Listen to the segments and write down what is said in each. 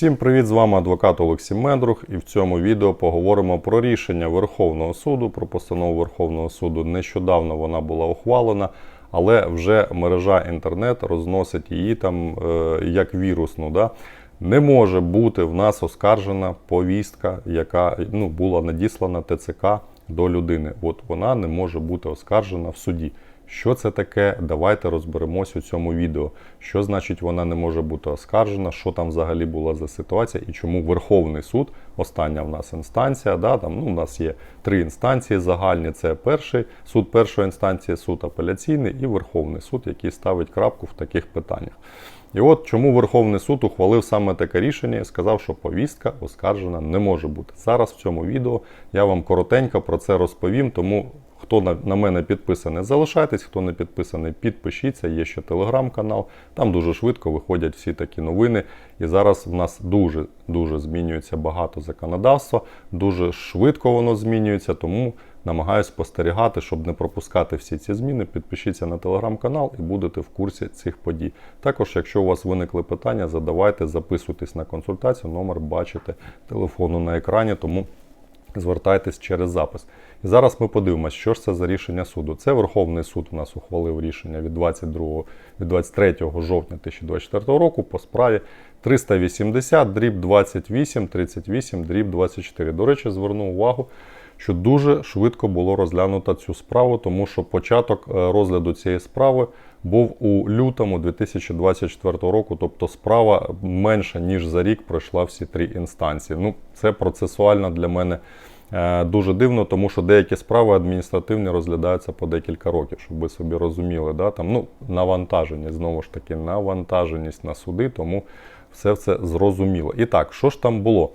Всім привіт! З вами адвокат Олексій Мендрух, і в цьому відео поговоримо про рішення Верховного суду, про постанову Верховного суду. Нещодавно вона була ухвалена, але вже мережа інтернет розносить її там е, як вірусну. Да? Не може бути в нас оскаржена повістка, яка ну, була надіслана ТЦК до людини. От вона не може бути оскаржена в суді. Що це таке? Давайте розберемось у цьому відео. Що значить вона не може бути оскаржена, що там взагалі була за ситуація і чому Верховний суд, остання в нас інстанція, да, там, ну, у нас є три інстанції загальні: це перший суд першої інстанції, суд апеляційний і Верховний суд, який ставить крапку в таких питаннях. І от чому Верховний суд ухвалив саме таке рішення і сказав, що повістка оскаржена не може бути. Зараз в цьому відео я вам коротенько про це розповім, тому Хто на, на мене підписаний, залишайтесь, хто не підписаний, підпишіться. Є ще телеграм-канал. Там дуже швидко виходять всі такі новини. І зараз в нас дуже дуже змінюється багато законодавства, дуже швидко воно змінюється, тому намагаюся спостерігати, щоб не пропускати всі ці зміни. Підпишіться на телеграм-канал і будете в курсі цих подій. Також, якщо у вас виникли питання, задавайте, записуйтесь на консультацію. Номер бачите телефону на екрані, тому звертайтесь через запис. І зараз ми подивимося, що ж це за рішення суду. Це Верховний суд у нас ухвалив рішення від 22, від 23 жовтня 2024 року по справі 380 дріб 28 38 дріб 24. До речі, зверну увагу, що дуже швидко було розглянуто цю справу, тому що початок е, розгляду цієї справи був у лютому 2024 року, тобто справа менша ніж за рік пройшла всі три інстанції. Ну, це процесуально для мене. Е, дуже дивно, тому що деякі справи адміністративні розглядаються по декілька років, щоб ви собі розуміли. Да? Там, ну, Навантаженість, знову ж таки, навантаженість на суди, тому все це зрозуміло. І так, що ж там було?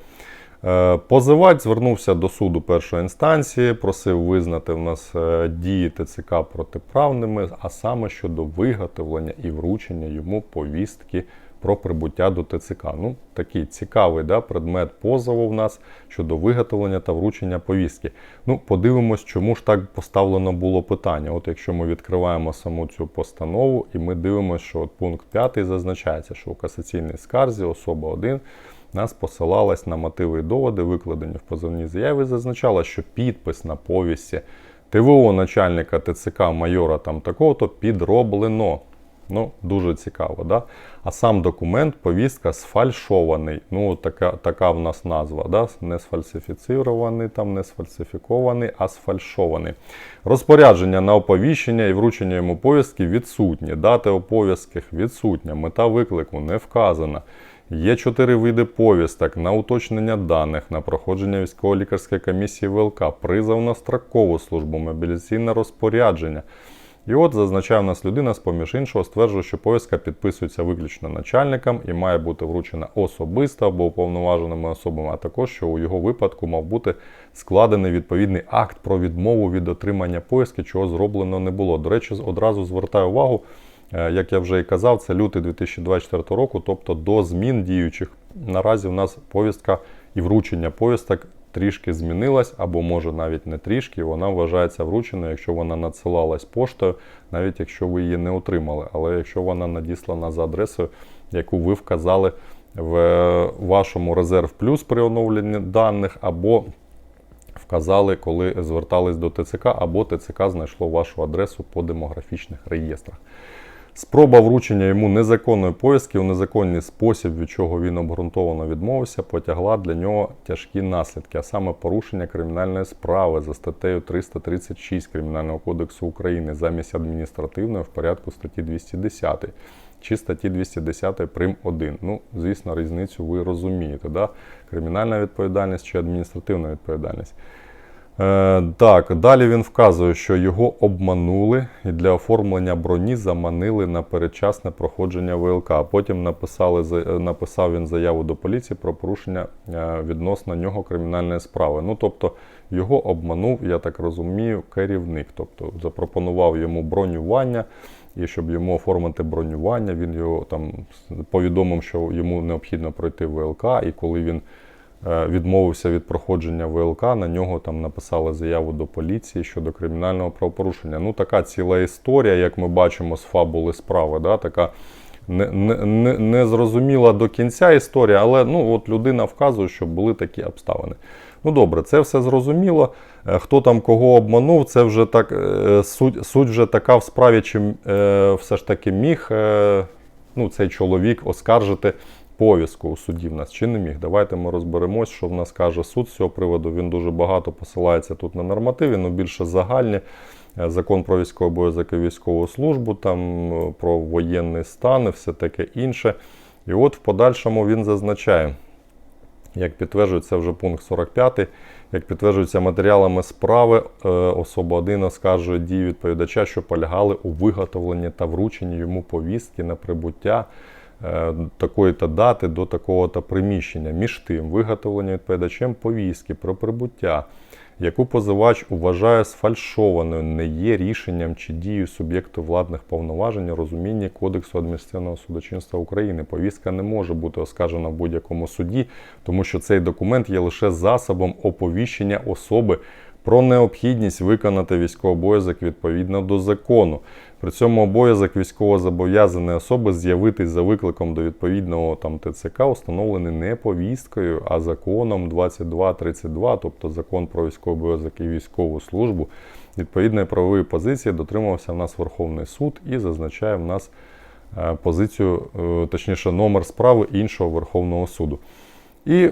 Е, позивач звернувся до суду першої інстанції, просив визнати в нас е, дії ТЦК протиправними, а саме щодо виготовлення і вручення йому повістки про прибуття до ТЦК. Ну, Такий цікавий да, предмет позову в нас щодо виготовлення та вручення повістки. Ну, Подивимось, чому ж так поставлено було питання. От Якщо ми відкриваємо саму цю постанову і ми дивимося, що от пункт 5 зазначається, що у касаційній скарзі особа 1 нас посилалась на мотиви і доводи, викладені в позовній заяві, зазначала, що підпис на повісті ТВО начальника ТЦК майора там такого-то підроблено. Ну, дуже цікаво, да? А сам документ, повістка сфальшований. Ну, така така в нас назва. да? Не сфальсифіцірований, там не сфальсифікований, а сфальшований. Розпорядження на оповіщення і вручення йому повістки відсутні. Дати оповістки відсутня. Мета виклику не вказана. Є чотири види повісток на уточнення даних, на проходження військово-лікарської комісії ВЛК, призов на строкову службу, мобілізаційне розпорядження. І от зазначає в нас людина, з поміж іншого, стверджує, що повістка підписується виключно начальником і має бути вручена особисто або уповноваженими особами, а також що у його випадку мав бути складений відповідний акт про відмову від отримання повістки, чого зроблено не було. До речі, одразу звертаю увагу. Е, як я вже і казав, це лютий 2024 року, тобто до змін діючих. Наразі в нас повістка і вручення повісток трішки змінилась, або може навіть не трішки, вона вважається врученою, якщо вона надсилалась поштою, навіть якщо ви її не отримали. Але якщо вона надіслана за адресою, яку ви вказали в вашому резерв плюс при оновленні даних, або вказали, коли звертались до ТЦК, або ТЦК знайшло вашу адресу по демографічних реєстрах. Спроба вручення йому незаконної повістки у незаконний спосіб, від чого він обґрунтовано відмовився, потягла для нього тяжкі наслідки, а саме порушення кримінальної справи за статтею 336 Кримінального кодексу України замість адміністративної в порядку статті 210 чи статті 210 прим 1. Ну, звісно, різницю ви розумієте, да? кримінальна відповідальність чи адміністративна відповідальність. Е, Так, далі він вказує, що його обманули і для оформлення броні заманили на передчасне проходження ВЛК. Потім написали, написав він заяву до поліції про порушення е, відносно нього кримінальної справи. Ну, тобто його обманув, я так розумію, керівник. Тобто запропонував йому бронювання. І щоб йому оформити бронювання, він його там повідомив, що йому необхідно пройти ВЛК, і коли він Е, відмовився від проходження ВЛК, на нього там написали заяву до поліції щодо кримінального правопорушення. Ну, така ціла історія, як ми бачимо з фабули справи, да, така не, не, не, до кінця історія, але ну, от людина вказує, що були такі обставини. Ну добре, це все зрозуміло. Е, Хто там кого обманув, це вже так е, суть, суть вже така в справі, чи е, все ж таки міг е, ну, цей чоловік оскаржити повістку у суді в нас чи не міг. Давайте ми розберемось, що в нас каже суд з цього приводу. Він дуже багато посилається тут на нормативи, але більше загальні. Е, Закон про військовий обов'язок і військову службу, там е, про воєнний стан і все таке інше. І от в подальшому він зазначає, як підтверджується вже пункт 45, як підтверджується матеріалами справи, е, особа 1 оскаржує дії відповідача, що полягали у виготовленні та врученні йому повістки на прибуття такої-то дати до такого-то приміщення. Між тим, виготовлення відповідачем повістки про прибуття, яку позивач вважає сфальшованою, не є рішенням чи дією суб'єкту владних повноважень у розумінні Кодексу адміністративного судочинства України. Повістка не може бути оскаржена в будь-якому суді, тому що цей документ є лише засобом оповіщення особи про необхідність виконати військовий обов'язок відповідно до закону. При цьому обов'язок військовозобов'язаної особи з'явитись за викликом до відповідного там ТЦК установлений не повісткою, а законом 2232, тобто закон про військовий обов'язок і військову службу. Відповідної правової позиції дотримувався в нас Верховний суд і зазначає в нас е, позицію, е, точніше, номер справи іншого Верховного суду. І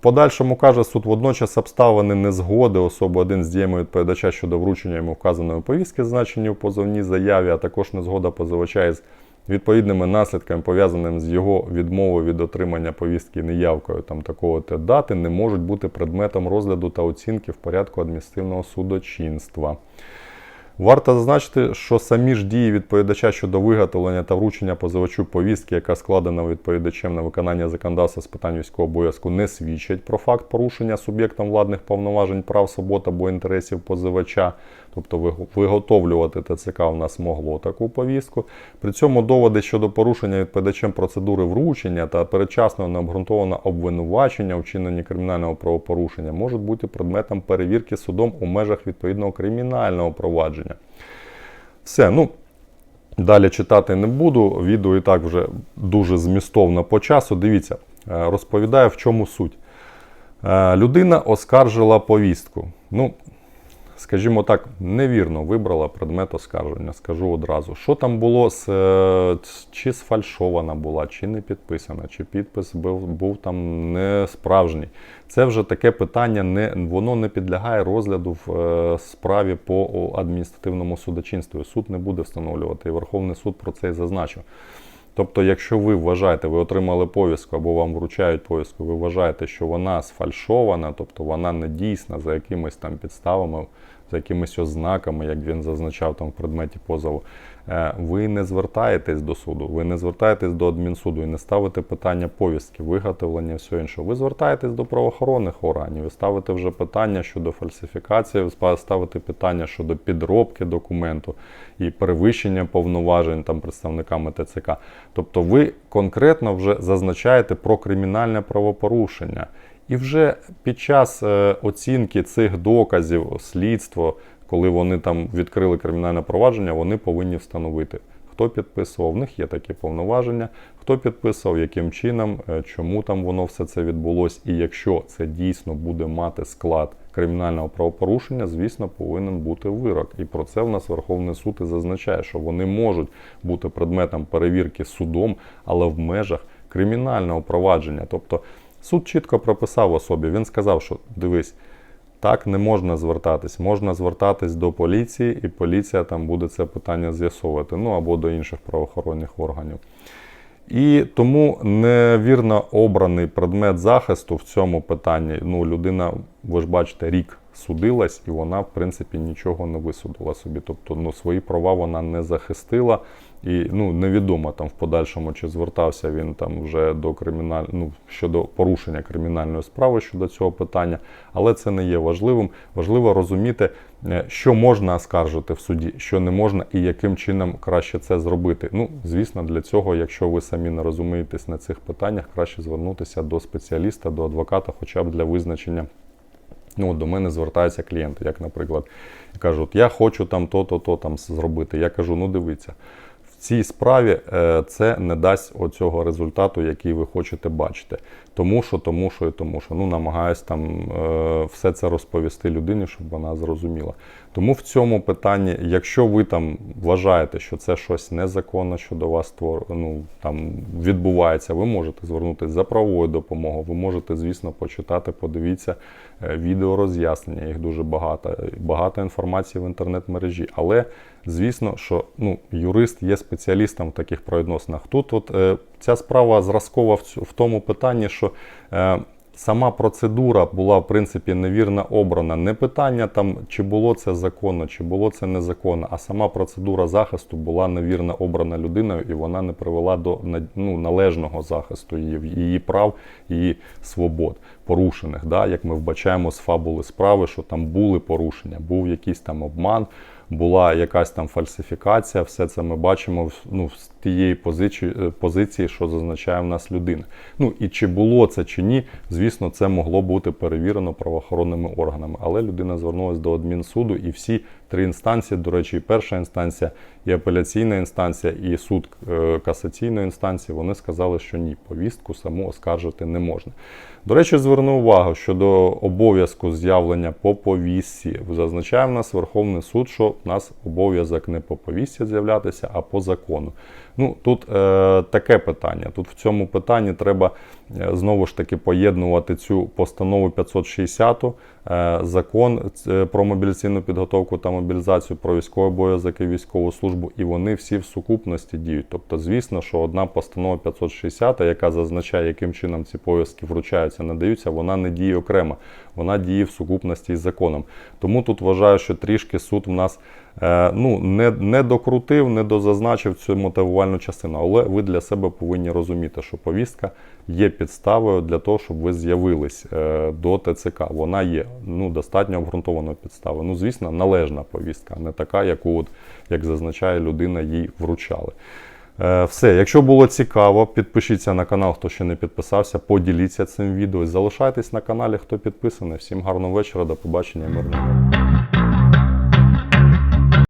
подальшому каже суд водночас обставини незгоди особи один з діями відповідача щодо вручення йому вказаної повістки, зазначені у позовній заяві, а також незгода позивача із відповідними наслідками, пов'язаними з його відмовою від отримання повістки неявкою там такого то дати, не можуть бути предметом розгляду та оцінки в порядку адміністративного судочинства. Варто зазначити, що самі ж дії відповідача щодо виготовлення та вручення позивачу повістки, яка складена відповідачем на виконання законодавства з питань військового обов'язку, не свідчать про факт порушення суб'єктом владних повноважень прав, свобод або інтересів позивача. Тобто виготовлювати ТЦК у нас могло таку повістку. При цьому доводи щодо порушення відповідачем процедури вручення та передчасного необґрунтованого обвинувачення у вчиненні кримінального правопорушення можуть бути предметом перевірки судом у межах відповідного кримінального провадження. Все, ну. Далі читати не буду. Відео і так вже дуже змістовно по часу. Дивіться, е, розповідаю, в чому суть. Е, Людина оскаржила повістку. Ну, скажімо так, невірно вибрала предмет оскарження. Скажу одразу. Що там було е, чи сфальшована була, чи не підписана, чи підпис був, був там не справжній. Це вже таке питання, не, воно не підлягає розгляду в е, справі по адміністративному судочинству. Суд не буде встановлювати, і Верховний суд про це і зазначив. Тобто, якщо ви вважаєте, ви отримали повістку або вам вручають повістку, ви вважаєте, що вона сфальшована, тобто вона не дійсна за якимись там підставами, за якимись ознаками, як він зазначав там в предметі позову, е, ви не звертаєтесь до суду, ви не звертаєтесь до адмінсуду і не ставите питання повістки, виготовлення і все інше. Ви звертаєтесь до правоохоронних органів, ви ставите вже питання щодо фальсифікації, ви ставите питання щодо підробки документу і перевищення повноважень там представниками ТЦК. Тобто ви конкретно вже зазначаєте про кримінальне правопорушення. І вже під час е, оцінки цих доказів, слідство, коли вони там відкрили кримінальне провадження, вони повинні встановити, хто підписував. В них є такі повноваження, хто підписував, яким чином, е, чому там воно все це відбулось. І якщо це дійсно буде мати склад кримінального правопорушення, звісно, повинен бути вирок. І про це в нас Верховний суд і зазначає, що вони можуть бути предметом перевірки судом, але в межах кримінального провадження. Тобто суд чітко прописав особі. Він сказав, що дивись. Так не можна звертатись. Можна звертатись до поліції, і поліція там буде це питання з'ясовувати, ну або до інших правоохоронних органів. І тому невірно обраний предмет захисту в цьому питанні. Ну, людина, ви ж бачите, рік судилась, і вона, в принципі, нічого не висудила собі. Тобто, ну, свої права вона не захистила. І ну, невідомо там в подальшому, чи звертався він там вже до криміналь... ну, щодо порушення кримінальної справи щодо цього питання, але це не є важливим. Важливо розуміти, е, що можна оскаржити в суді, що не можна, і яким чином краще це зробити. Ну, звісно, для цього, якщо ви самі не розумієтесь на цих питаннях, краще звернутися до спеціаліста, до адвоката, хоча б для визначення. Ну, до мене звертаються клієнти, як, наприклад, кажуть, я хочу там то-то, то там зробити. Я кажу, ну дивіться, цій справі е, це не дасть оцього результату, який ви хочете бачити. Тому що, тому що і тому що. Ну, намагаюсь там е, все це розповісти людині, щоб вона зрозуміла. Тому в цьому питанні, якщо ви там вважаєте, що це щось незаконне, що до вас ну, там відбувається, ви можете звернутися за правовою допомогою. Ви можете, звісно, почитати, подивіться е, відео роз'яснення. Їх дуже багато, багато інформації в інтернет-мережі. Але звісно, що ну, юрист є спеціалістом в таких правовідносинах. Тут от, е, ця справа зразкова в, в тому питанні, що е, сама процедура була в принципі невірно обрана. Не питання там, чи було це законно, чи було це незаконно, а сама процедура захисту була невірно обрана людиною, і вона не привела до ну, належного захисту її, її прав, її свобод, порушених. Да? Як ми вбачаємо з фабули справи, що там були порушення, був якийсь там обман. Була якась там фальсифікація, все це ми бачимо ну, з тієї позиції, е, позиції, що зазначає в нас людина. Ну і чи було це чи ні, звісно, це могло бути перевірено правоохоронними органами. Але людина звернулася до адмінсуду, і всі три інстанції, до речі, і перша інстанція, і апеляційна інстанція, і суд е, касаційної інстанції, вони сказали, що ні, повістку саму оскаржити не можна. До речі, зверну увагу щодо обов'язку з'явлення по повістці. Зазначає в нас Верховний суд, що в нас обов'язок не по повістці з'являтися, а по закону. Ну тут е, таке питання. Тут в цьому питанні треба е, знову ж таки поєднувати цю постанову 560, е, закон е, про мобілізаційну підготовку та мобілізацію, про військовий обов'язок і військову службу, і вони всі в сукупності діють. Тобто, звісно, що одна постанова 560, яка зазначає, яким чином ці пов'язки вручаються, надаються, вона не діє окремо, вона діє в сукупності із законом. Тому тут вважаю, що трішки суд в нас е, ну, не, не докрутив, не дозазначив цю мотивувальну частину. Але ви для себе повинні розуміти, що повістка є підставою для того, щоб ви з'явились е, до ТЦК. Вона є ну, достатньо обґрунтованою підставою. Ну, звісно, належна повістка, не така, яку, от, як зазначає людина, їй вручали. Е, Все, якщо було цікаво, підпишіться на канал, хто ще не підписався, поділіться цим відео. Залишайтесь на каналі, хто підписаний. Всім гарного вечора, до побачення, мирного.